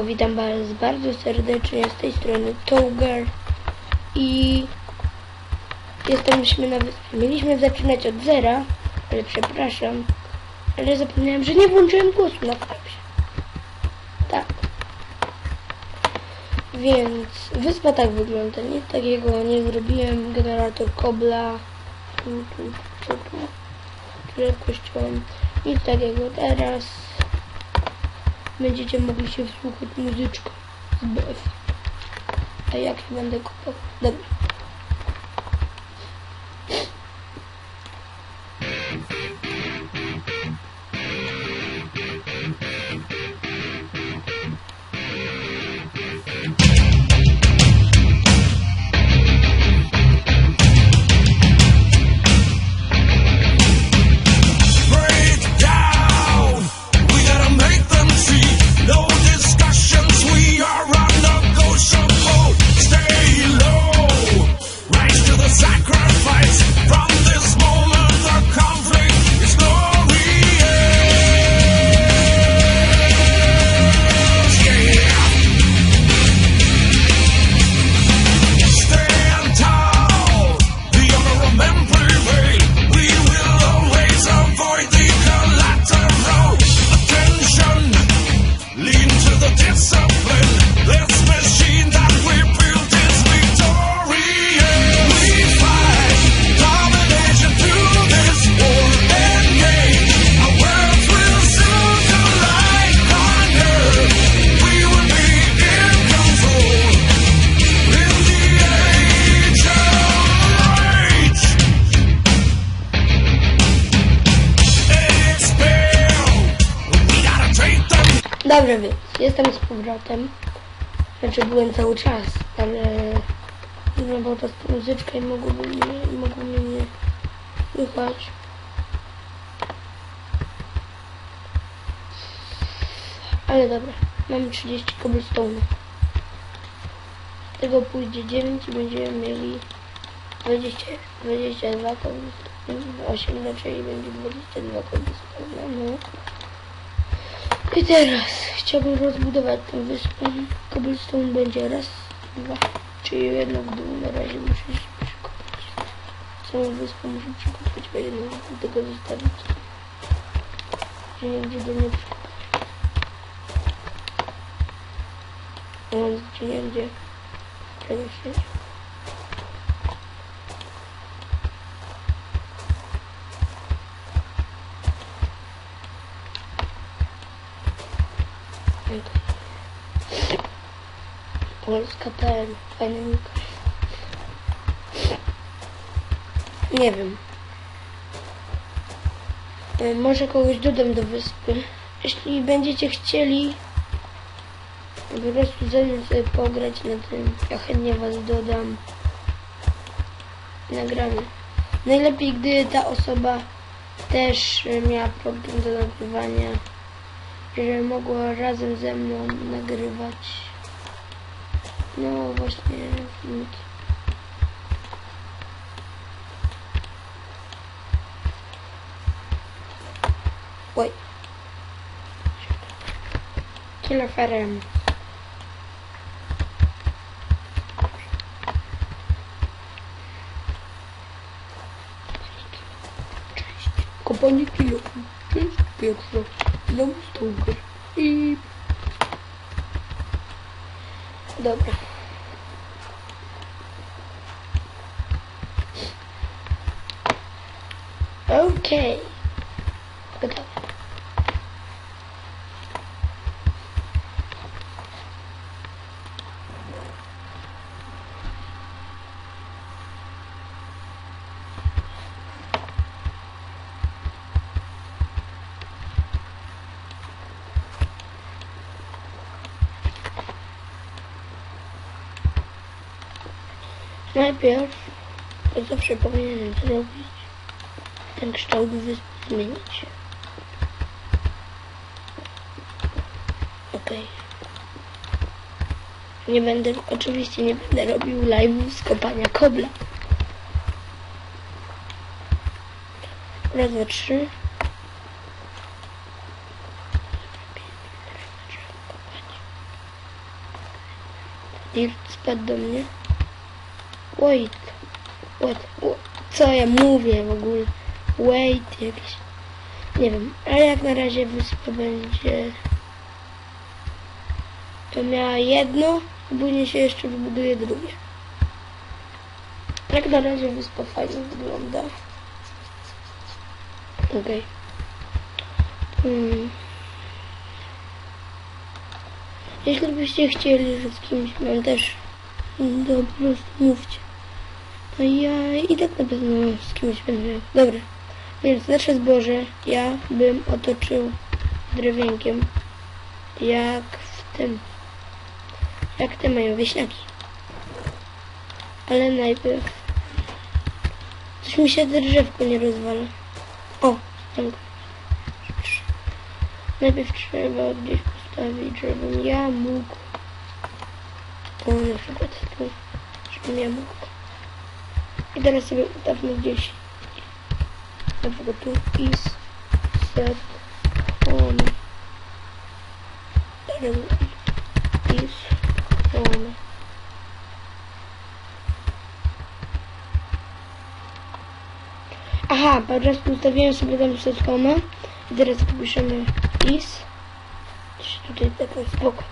Witam Was bardzo serdecznie z tej strony Toger i jesteśmy na wyspie. Mieliśmy zaczynać od zera, ale przepraszam, ale zapomniałem, że nie włączyłem głosu na kapsie. Tak. Więc wyspa tak wygląda. Nic takiego nie zrobiłem. Generator kobla. Tu, tu, co tu? Tu kościołem. Nic takiego. Teraz będziecie mogli się wsłuchać muzyczką z BF. A jak nie będę kupował? Dobra. Dobrze, więc jestem z powrotem. Znaczy byłem cały czas, ale byłem po prostu muzyczkę i mogłoby mnie, mogło mnie nie słuchać. Ale dobra, mamy 30 cobblestone. Z tego pójdzie 9 i będziemy mieli 20, 22 cobblestone, 8 czyli będzie 22 cobblestone. No. I teraz chciałbym rozbudować tę wyspę. Cobblestone będzie raz, dwa, czyli jedno w dół. Na razie muszę się przykopać. Całą wyspę muszę przykopać, bo jedno do tego zostawić. Że nie gdzie do mnie przykopać. Więc gdzie nie gdzie tego się. Polska ten fajny. Nie wiem. E, Może kogoś dodam do wyspy. Jeśli będziecie chcieli po prostu ze mną sobie pograć na tym, ja chętnie was dodam. Nagramy. Najlepiej, gdy ta osoba też e, miała problem do nagrywania, że mogła razem ze mną nagrywać. No właśnie, filmiki. Oj. Kiloferem. Cześć. Kopanie kilofem. Cześć, pierwsza. Znowu stołker. I... Dobra. Okej. Gotowe. Najpierw to zawsze powinienem zrobić ten kształt wyspy zmienić. Okej. Nie będę, oczywiście nie będę robił live'ów z kopania kobla. Raz, dwa, trzy. Dirt spadł do mnie. Wait. What? Co ja mówię w ogóle? Wait jakieś. Nie wiem, ale jak na razie wyspa będzie to miała jedno, później się jeszcze wybuduje drugie. Jak na razie wyspa fajnie wygląda. Okej. Hmm. Jeśli byście chcieli, że z kimś mam też, to po prostu mówcie. No i ja i tak na pewno z kimś będę. Dobra. Więc nasze zboże ja bym otoczył drewienkiem. Jak w tym. Jak te mają wieśniaki. Ale najpierw. Coś mi się drzewko nie rozwala. O. Najpierw trzeba gdzieś postawić, żebym ja mógł. O, na przykład tu. Żebym ja mógł. I teraz sobie ustawmy gdzieś. Przykład tu is set on. Is on. Aha, po prostu ustawiłem sobie tam set home. I teraz piszemy is. Tutaj taką spoko.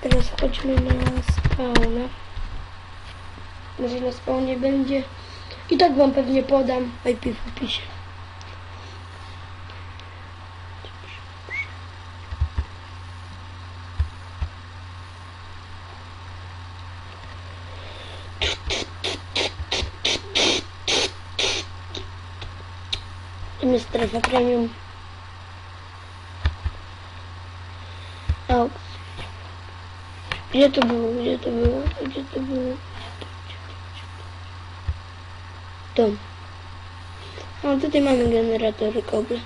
Teraz chodźmy na spawna. Może na spawnie będzie. I tak wam pewnie podam IP w opisie. Tam strefa premium. O. Gdzie to było? Gdzie to było? Gdzie to było? To. O, tutaj mamy generatory koble.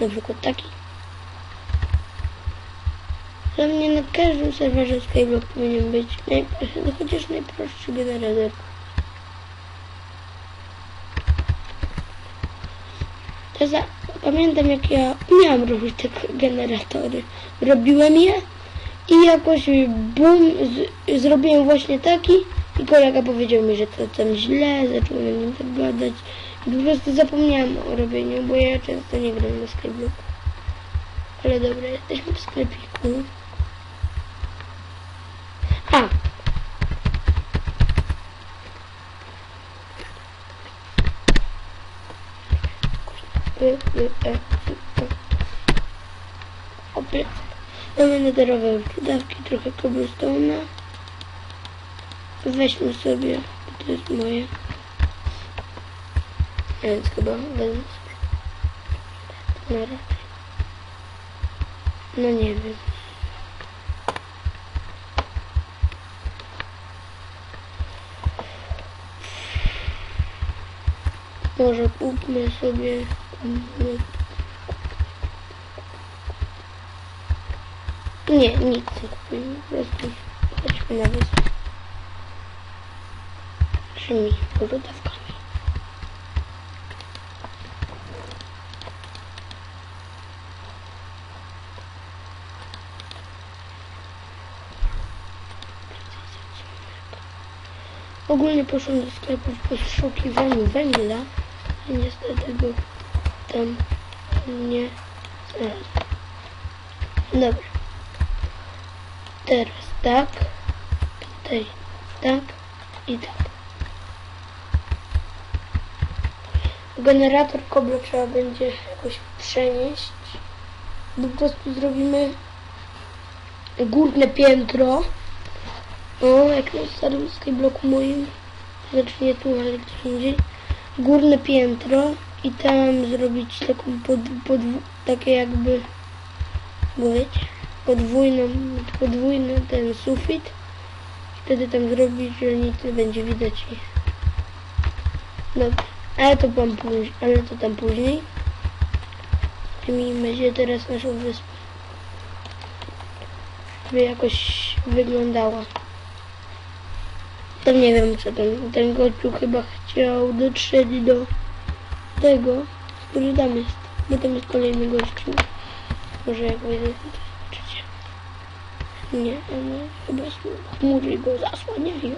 Na przykład taki. Dla mnie na każdym serwerze Skyblock powinien być naj, no chociaż najprostszy generator. To za, pamiętam jak ja umiałam robić te generatory. Robiłem je i jakoś bum, z, zrobiłem właśnie taki i kolega powiedział mi, że to tam źle, zaczął na nim tak gadać. I po prostu zapomniałam o robieniu, bo ja często nie gram na Skyblock. Ale dobra, jesteśmy w sklepiku. A! Y, y, e, y, e. Opie. Mamy nederowe dawki, trochę cobblestone'a. Weźmy sobie, to jest moje. Więc chyba wezmę sobie. Na. No nie wiem. Może kupmy sobie Nie, nic nie kupimy. Po prostu chodźmy na wyspę. Naszymi porodawkami. Ogólnie poszłam do sklepu w poszukiwaniu węgla i niestety go tam nie znalazłem. Dobra. Teraz tak, tutaj tak i tak. Generator kobla trzeba będzie jakoś przenieść. Po prostu zrobimy górne piętro. O, jak na starym skybloku moim. Znaczy nie tu, ale gdzieś indziej. Górne piętro i tam zrobić taką pod, podw- takie jakby, wiecie, podwójną, podwójny ten sufit. Wtedy tam zrobić, że nic nie będzie widać. I... Ale to tam później, ale to tam później. Się teraz naszą wyspę. Żeby jakoś wyglądała. Tam nie wiem co ten, ten gościu chyba chciał dotrzeć do tego, który tam jest. Bo tam jest kolejny gościu. Może jak wejdę, to zobaczycie. Nie, one chyba chmury go zasłaniają.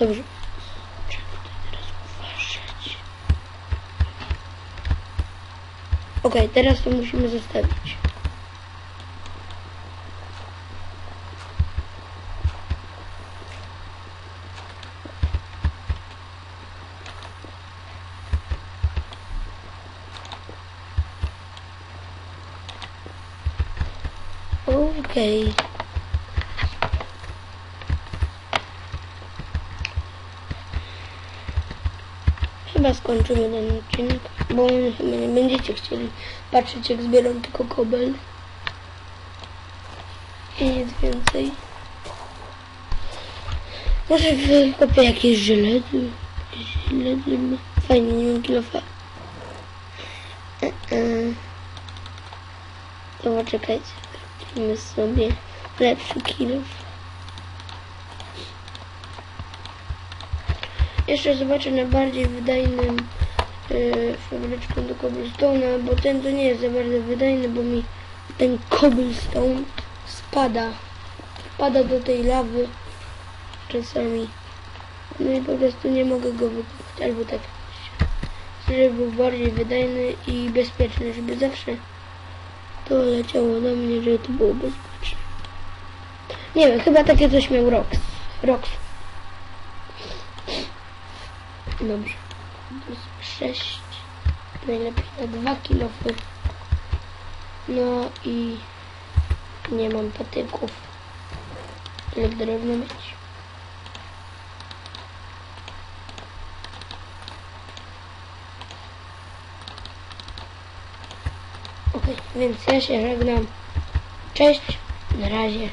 Dobrze. Trzeba tutaj teraz. Okej, to musimy zostawić. Okej. Chyba skończymy ten odcinek, bo chyba nie będziecie chcieli patrzeć jak zbieram tylko kobel. I nic więcej. Może wykopię jakieś żeledy. Żeledy. Fajnie, nie mam kilofa. E -e. To poczekajcie. Zrobimy sobie lepszy kilof. Jeszcze zobaczę na bardziej wydajnym yy, do cobblestone'a, bo ten to nie jest za bardzo wydajny, bo mi ten cobblestone spada. Spada do tej lawy czasami. No i po prostu nie mogę go wykopać, albo tak. Żeby był bardziej wydajny i bezpieczny, żeby zawsze to leciało do mnie, żeby to było bezpieczne. Nie wiem, chyba takie coś miał Rox. Rox. Dobrze. To jest 6. Najlepiej na 2 kilofy. No i nie mam patyków. Tyle drewno mieć. Okej, więc ja się żegnam. Cześć, na razie.